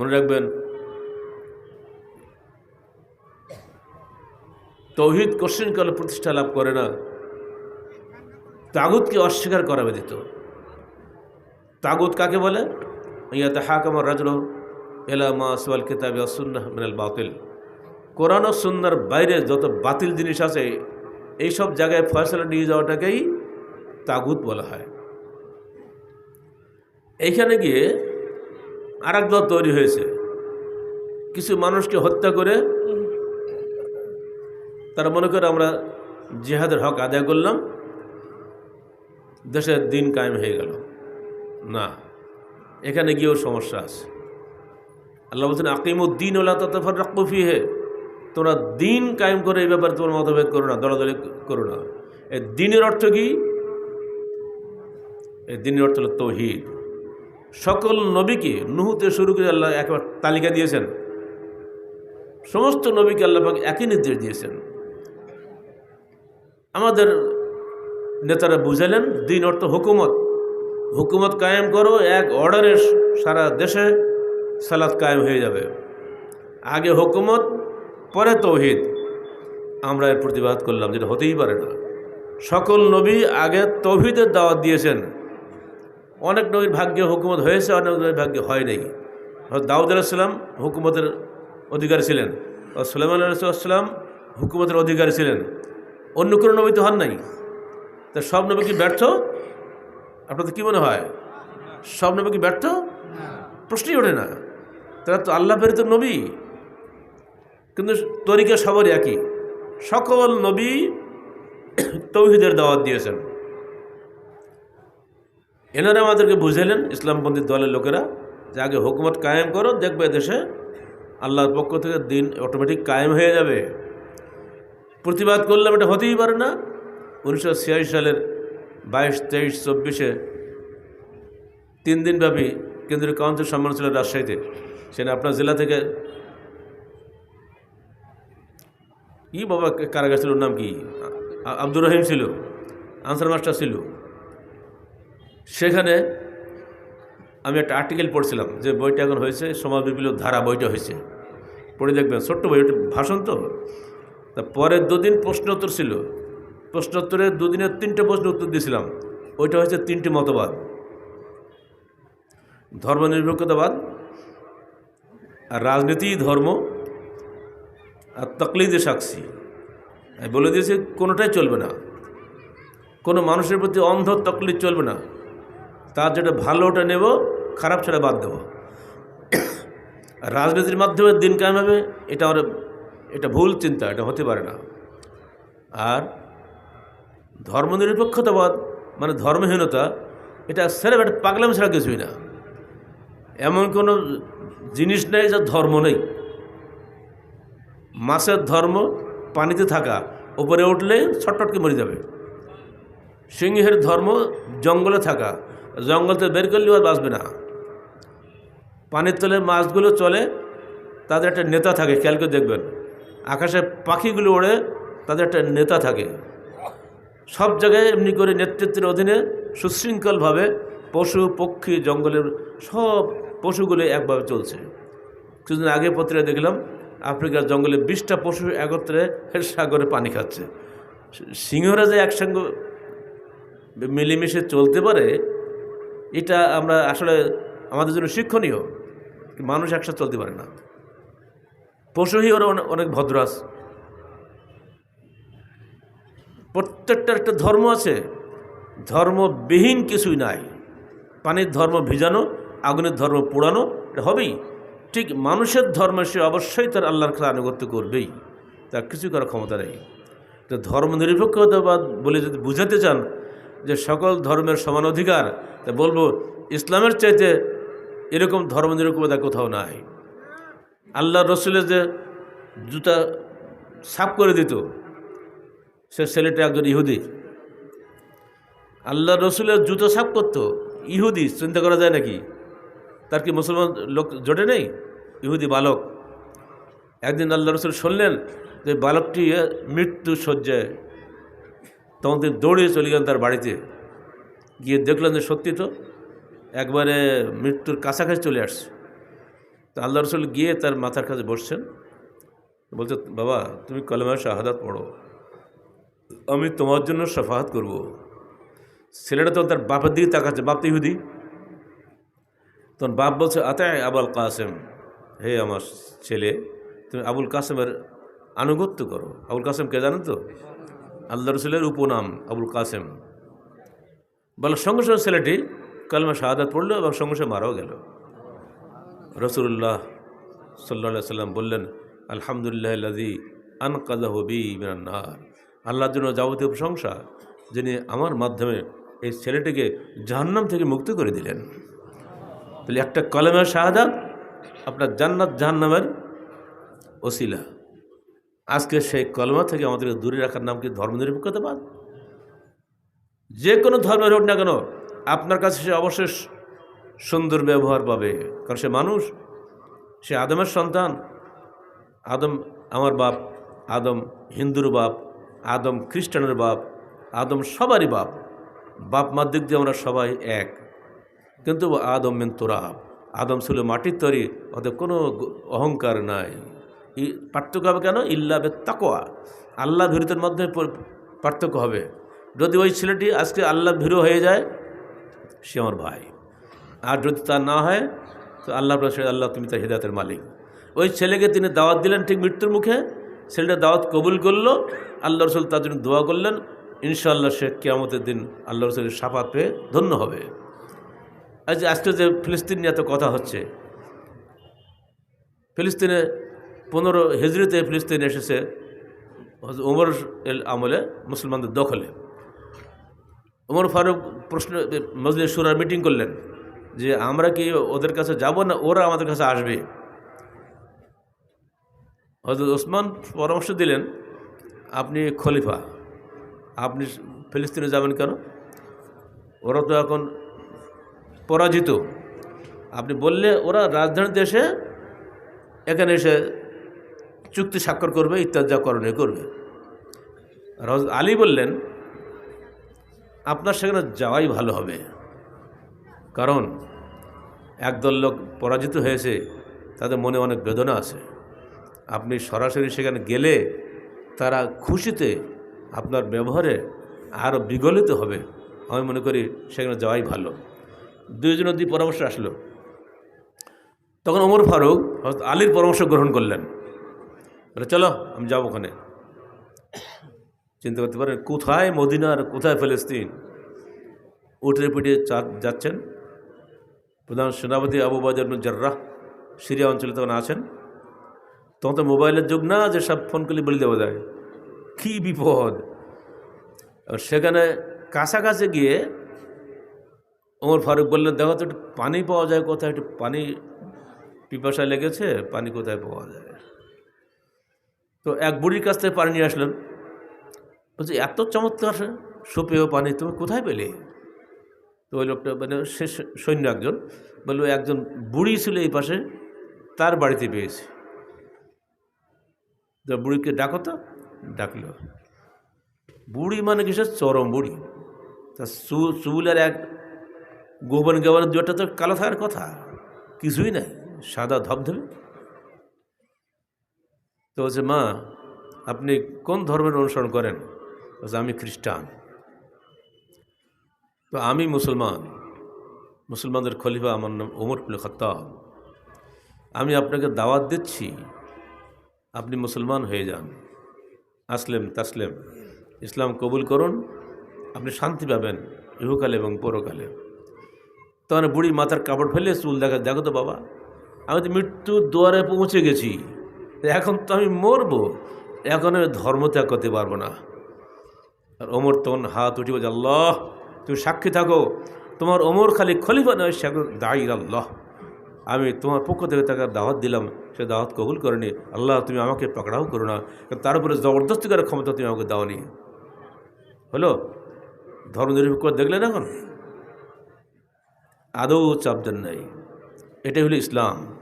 মনে রাখবেন তৌহিদ কোশ্চিনকালে প্রতিষ্ঠা লাভ করে না তাগুতকে অস্বীকার করা ব্যতীত তাগুত কাকে বলে ইয়াতে হাক হাকামার রাজল এলামা সোয়াল কিতাব সুন্নাহ মিনাল বাতিল কোরআন ও সুন্নার বাইরে যত বাতিল জিনিস আছে এইসব জায়গায় ফয়সলা নিয়ে যাওয়াটাকেই তাগুত বলা হয় এইখানে গিয়ে আর এক দল তৈরি হয়েছে। কিছু মানুষকে হত্যা করে তারা মনে করে আমরা জেহাদের হক আদায় করলাম। দেশের দিন কায়েম হয়ে গেল। না, এখানে গিয়েও সমস্যা আছে। আল্লাহ বলছেন আকিমুদ্দিন ওলা ততফার রকফি হে তোমরা দিন কায়েম করে এই ব্যাপারে তোমার মতভেদ করো না, দলাদলি করো না। এই দিনের অর্থ কি? এই দিনের অর্থ হলো তৌহিদ। সকল নবীকে নুহুতে শুরু করে আল্লাহ একবার তালিকা দিয়েছেন। সমস্ত নবীকে আল্লাহ একই নির্দেশ দিয়েছেন। আমাদের নেতারা বুঝালেন, দিন অর্থ হুকুমত। হুকুমত কায়েম করো, এক অর্ডারে সারা দেশে সালাত কায়েম হয়ে যাবে। আগে হুকুমত, পরে তৌহিদ। আমরা এর প্রতিবাদ করলাম, যেটা হতেই পারে না। সকল নবী আগে তৌহিদের দাওয়াত দিয়েছেন। অনেক নবীর ভাগ্যে হুকুমত হয়েছে, অনেক নবীর ভাগ্যে হয় নাই। দাউদ আলাহিসাল্লাম হুকুমতের অধিকারী ছিলেন ও সুলেমান আলাইসাল্লাম হুকুমতের অধিকারী ছিলেন। অন্য কোনো নবী তো হন নাই। তা সব নবী কি ব্যর্থ? আপনাদের কী মনে হয়? সব নবী কি ব্যর্থ? প্রশ্নই ওঠে না। তারা তো আল্লাহ প্রেরিত নবী। কিন্তু তরিকা সবারই একই। সকল নবী তৌহিদের দাওয়াত দিয়েছেন। এনারা আমাদেরকে বুঝালেন ইসলামপন্থী দলের লোকেরা, যে আগে হুকুমত কায়েম করো, দেখবে দেশে আল্লাহর পক্ষ থেকে দিন অটোমেটিক কায়েম হয়ে যাবে। প্রতিবাদ করলাম, এটা হতেই পারে না। উনিশশো ছিয়াশি সালের বাইশ, তেইশ, চব্বিশে তিন দিনব্যাপী কেন্দ্রীয় কাউন্সিল সম্মান ছিল রাজশাহীতে। সেখানে আপনার জেলা থেকে কি বাবা, কারাগার ছিল নাম কি? আব্দুর রহিম ছিল, আনসার মাস্টার ছিল। সেখানে আমি একটা আর্টিকেল পড়ছিলাম যে বইটা এখন হয়েছে, সমাজ বিপ্লব ধারা বইটা হয়েছে। পড়ে দেখবেন, ছোট্ট বই ওটা ভাষণ তো। তা পরের দুদিন প্রশ্নোত্তর ছিল। প্রশ্নোত্তরে দুদিনের তিনটে প্রশ্ন উত্তর দিয়েছিলাম। ওইটা হয়েছে তিনটি মতবাদ। ধর্মনিরপেক্ষতাবাদ আর রাজনীতি, ধর্ম, আর তকলিদে সাক্ষী। বলে দিয়েছি, কোনোটাই চলবে না। কোনো মানুষের প্রতি অন্ধ তকলিদ চলবে না। তার যেটা ভালো, ওটা নেব, খারাপ সেটা বাদ দেবো। রাজনীতির মাধ্যমে দিন কায়েম হবে, এটা আমার এটা ভুল চিন্তা, এটা হতে পারে না। আর ধর্মনিরপেক্ষতাবাদ মানে ধর্মহীনতা, এটা সেরা একটা পাগলাম ছাড়া কিছুই না। এমন কোনো জিনিস নেই যা ধর্ম নেই। মাছের ধর্ম, পানিতে থাকা উপরে উঠলে ছটটকে মরে যাবে। সিংহের ধর্ম, জঙ্গলে থাকা জঙ্গল থেকে বের করলেও আর বাঁচবে না। পানির তলে মাছগুলো চলে, তাদের একটা নেতা থাকে, খেয়াল করে দেখবেন। আকাশে পাখিগুলো ওড়ে, তাদের একটা নেতা থাকে। সব জায়গায় এমনি করে নেতৃত্বের অধীনে সুশৃঙ্খলভাবে পশু, পক্ষী, জঙ্গলের সব পশুগুলো একভাবে চলছে। কিছুদিন আগে পত্রিকা দেখলাম, আফ্রিকার জঙ্গলে বিশটা পশু একত্রে সাগরে পানি খাচ্ছে। সিংহরা যে একসঙ্গে মিলেমিশে চলতে পারে এটা আমরা আসলে আমাদের জন্য শিক্ষণীয় মানুষ একসাথে চলতে পারে না। পশুই ওরা অনেক- অনেক ভদ্র আছে, প্রত্যেকটার একটা ধর্ম আছে, ধর্মবিহীন কিছুই নাই। পানির ধর্ম ভিজানো, আগুনের ধর্ম পোড়ানো, এটা হবেই। ঠিক মানুষের ধর্ম সে অবশ্যই তার আল্লাহর খেলা আনুগত্য করবেই, তার কিছু করার ক্ষমতা নেই। তো ধর্ম নিরপেক্ষতাবাদ বলে যদি বুঝাতে চান যে সকল ধর্মের সমান অধিকার, তা বলব ইসলামের চাইতে এরকম ধর্ম নিরপেক্ষতা কোথাও নাই। আল্লাহ রসুলের যে জুতা সাফ করে দিত, সে ছেলেটা একজন ইহুদি। আল্লাহ রসুলের জুতো সাফ করতো, ইহুদি, চিন্তা করা যায় নাকি? তার কি মুসলমান লোক জোটে নেই? ইহুদি বালক। একদিন আল্লাহ রসুল শুনলেন যে বালকটি মৃত্যু শয্যায় তখন তিনি দৌড়িয়ে চলে গেলেন তার বাড়িতে। গিয়ে দেখলেন যে সত্যি তো, একবারে মৃত্যুর কাছাকাছি চলে আসছে। তো আল্লাহ রসুল গিয়ে তার মাথার কাছে বসছেন। বলছে, বাবা, তুমি কলমা শাহাদাত পড়ো। আমি তোমার জন্য সাফাহাত করব। ছেলেটা তো তার বাপের দিকে তাকাচ্ছে, বাপ তো ইহুদি। তখন বাপ বলছে আতায় আবুল কাসেম, হে আমার ছেলে, তুমি আবুল কাসেমের আনুগত্য করো। আবুল কাসেম কে জানেন তো? আল্লাহ রসুলের উপনাম আবুল কাসেম। বলে, সঙ্গে সঙ্গে ছেলেটি কালমা শাহাদাত পড়ল এবং সঙ্গে সঙ্গে মারাও গেল। রসুল্লাহ সাল্লা সাল্লাম বললেন, আলহামদুলিল্লাহ লাজি আনকাল্লাহ বি মিনান্নার আল্লাহর জন্য যাবতীয় প্রশংসা যিনি আমার মাধ্যমে এই ছেলেটিকে জাহান্নাম থেকে মুক্ত করে দিলেন। তাহলে একটা কলমের শাহাদাত আপনার জান্নাত জাহান্নামের ওসিলা। আজকে সেই কলমা থেকে আমাদেরকে দূরে রাখার নাম কি ধর্মনিরপেক্ষতাবাদ? যে কোনো ধর্মের হোক না কেন, আপনার কাছে সে অবশ্যই সুন্দর ব্যবহার পাবে। কারণ সে মানুষ, সে আদমের সন্তান। আদম আমার বাপ, আদম হিন্দুর বাপ, আদম খ্রিস্টানের বাপ, আদম সবারই বাপ। বাপ দিক দিয়ে আমরা সবাই এক। কিন্তু আদম মেন তোরাব। আদম ছিল মাটির তৈরি ওদের কোনো অহংকার নাই। পার্থক্য হবে কেন? ইল্লাবে তাকোয়া আল্লাহ ভীরুতের মধ্যে পার্থক্য হবে। যদি ওই ছেলেটি আজকে আল্লাহ ভীরু হয়ে যায়, সে আমার ভাই। আর যদি তা না হয়, তো আল্লাহ আল্লাহ, তুমি তার হৃদায়তের মালিক। ওই ছেলেকে তিনি দাওয়াত দিলেন ঠিক মৃত্যুর মুখে। ছেলেটা দাওয়াত কবুল করল। আল্লাহ রসুল তার জন্য দোয়া করলেন। ইনশাআল্লাহ সে কেয়ামতের দিন আল্লাহ রসুলের সাফাত পেয়ে ধন্য হবে। আজ আজকে যে ফিলিস্তিন নিয়ে এত কথা হচ্ছে, ফিলিস্তিনে পনেরো হিজড়িতে ফিলিস্তিন এসেছে ওমর এল আমলে মুসলমানদের দখলে। ওমর ফারুক প্রশ্ন, মজলিস সুরার মিটিং করলেন যে, আমরা কি ওদের কাছে যাব না? ওরা আমাদের কাছে আসবে? হজরত ওসমান পরামর্শ দিলেন, আপনি খলিফা, আপনি ফিলিস্তিনে যাবেন কেন? ওরা তো এখন পরাজিত। আপনি বললে ওরা রাজধানী দেশে এখানে এসে চুক্তি স্বাক্ষর করবে ইত্যাদি যা করণীয় করবে। রজ, আলী বললেন, আপনার সেখানে যাওয়াই ভালো হবে। কারণ, একদল লোক পরাজিত হয়েছে, তাদের মনে অনেক বেদনা আছে। আপনি সরাসরি সেখানে গেলে তারা খুশিতে আপনার ব্যবহারে আরও বিগলিত হবে। আমি মনে করি সেখানে যাওয়াই ভালো। দুইজনের দুই পরামর্শ আসলো, তখন ওমর ফারুক আলীর পরামর্শ গ্রহণ করলেন। বলে, চলো, আমি যাব ওখানে। চিন্তা করতে পারেন, কোথায় মদিনার কোথায় ফিলিস্তিন? উঠে পিঠে যাচ্ছেন। প্রধান সেনাপতি আবু বাজার জার্রাহ সিরিয়া অঞ্চলে তখন আছেন। তখন তো মোবাইলের যুগ না, যে সব ফোন করলে বলে দেওয়া যায়। কী বিপদ! আর সেখানে কাছাকাছি গিয়ে ওমর ফারুক বললেন, দেখো তো, একটু পানি পাওয়া যায় কোথায়? একটু পানি পিপাসা লেগেছে, পানি কোথায় পাওয়া যায়? তো এক বুড়ির কাছ থেকে পানি নিয়ে আসলেন। বলছে, এত চমৎকার সুপেয় পানি, তুমি কোথায় পেলে? তো ওই লোকটা মানে সে সৈন্য একজন, বলল, একজন বুড়ি ছিল এই পাশে, তার বাড়িতে পেয়েছে। তো বুড়িকে ডাকো তো, ডাকলো। বুড়ি মানে কিসের? চরম বুড়ি। তা চু চুলের এক গোবন গোবরের দুটা তো কালো থাকার কথা, কিছুই নাই, সাদা ধবধবে। তো বলছে, মা, আপনি কোন ধর্মের অনুসরণ করেন? বলছে, আমি খ্রিস্টান। তো আমি মুসলমান। মুসলমানদের খলিফা আমার নাম ওমর ফুল খত্তাব। আমি আপনাকে দাওয়াত দিচ্ছি, আপনি মুসলমান হয়ে যান। আসলেম তাসলেম। ইসলাম কবুল করুন, আপনি শান্তি পাবেন ইহুকালে এবং পরকালে। তখন বুড়ি মাথার কাপড় ফেলে চুল দেখা, দেখো তো বাবা, আমি তো মৃত্যুর দুয়ারে পৌঁছে গেছি। এখন তো আমি মরবো। এখন আমি ধর্ম ত্যাগ করতে পারব না। আর ওমর তখন হাত উঠি বলছে, আল্লাহ, তুমি সাক্ষী থাকো। তোমার ওমর খালি খলিফা নয়, সে দায়ী আল্লাহ। আমি তোমার পক্ষ থেকে তাকে দাওয়াত দিলাম, সে দাওয়াত কবুল করেনি। আল্লাহ, তুমি আমাকে পাকড়াও করো না। তার উপরে জবরদস্তি করার ক্ষমতা তুমি আমাকে দাওনি। হলো? ধর্মনিরপেক্ষ দেখলেন এখন? আদৌ চাপ দেন নাই। এটাই হলো ইসলাম।